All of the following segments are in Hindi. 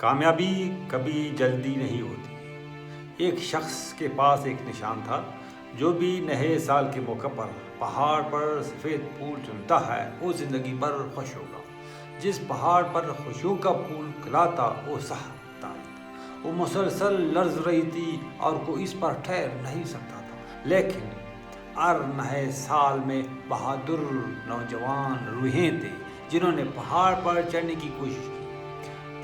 कामयाबी कभी जल्दी नहीं होती। एक शख्स के पास एक निशान था, जो भी नए साल के मौके पर पहाड़ पर सफ़ेद फूल चुनता है, वो ज़िंदगी भर खुश होगा। जिस पहाड़ पर खुशियों का फूल खिलाता, वो सहता वो मुसलसल लर्ज रही थी और कोई इस पर ठहर नहीं सकता था। लेकिन हर नए साल में बहादुर नौजवान रूहें थे, जिन्होंने पहाड़ पर चढ़ने की कोशिश की।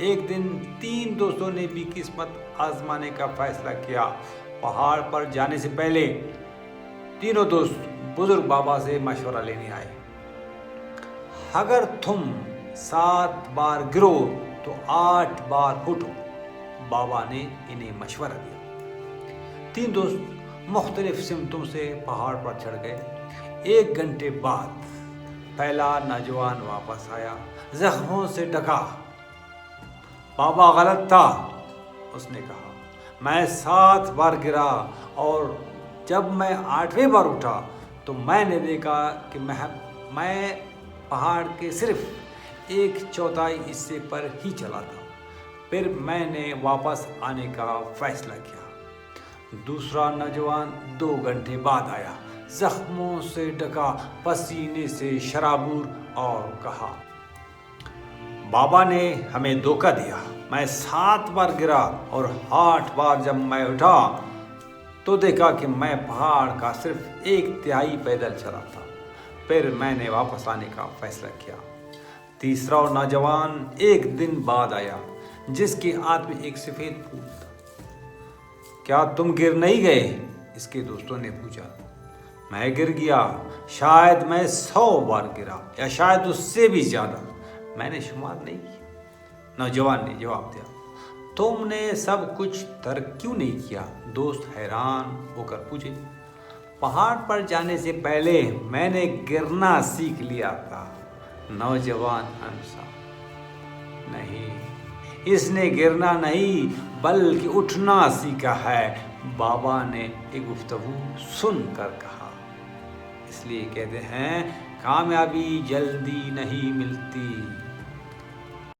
एक दिन तीन दोस्तों ने भी किस्मत आजमाने का फैसला किया। पहाड़ पर जाने से पहले तीनों दोस्त बुज़ुर्ग बाबा से मशवरा लेने आए। अगर तुम सात बार गिरो तो आठ बार उठो। बाबा ने इन्हें मशवरा दिया। तीन दोस्त मुख्तलिफ़ सिमतों से पहाड़ पर चढ़ गए। एक घंटे बाद पहला नौजवान वापस आया। जख्मों से ढका। बाबा गलत था, उसने कहा। मैं सात बार गिरा और जब मैं आठवीं बार उठा तो मैंने देखा कि मैं मैं पहाड़ के सिर्फ़ एक चौथाई हिस्से पर ही चला था। फिर मैंने वापस आने का फैसला किया। दूसरा नौजवान दो घंटे बाद आया। जख्मों से ढका, पसीने से शराबूर और कहा बाबा ने हमें धोखा दिया। मैं सात बार गिरा और आठ बार जब मैं उठा तो देखा कि मैं पहाड़ का सिर्फ़ एक तिहाई पैदल चला था। फिर मैंने वापस आने का फैसला किया। तीसरा नौजवान एक दिन बाद आया, जिसके हाथ में एक सफ़ेद फूल था। क्या तुम गिर नहीं गए? इसके दोस्तों ने पूछा। मैं गिर गया। शायद मैं सौ बार गिरा या शायद उससे भी ज़्यादा। मैंने शुमार नहीं किया नौजवान ने जवाब दिया, तुमने सब कुछ तर्क क्यों नहीं किया? दोस्त हैरान होकर पूछे, पहाड़ पर जाने से पहले मैंने गिरना सीख लिया था। नौजवान हंसा, नहीं, इसने गिरना नहीं, बल्कि उठना सीखा है। बाबा ने एक गुफ्तगु सुनकर कहा इसलिए कहते हैं कामयाबी जल्दी नहीं मिलती।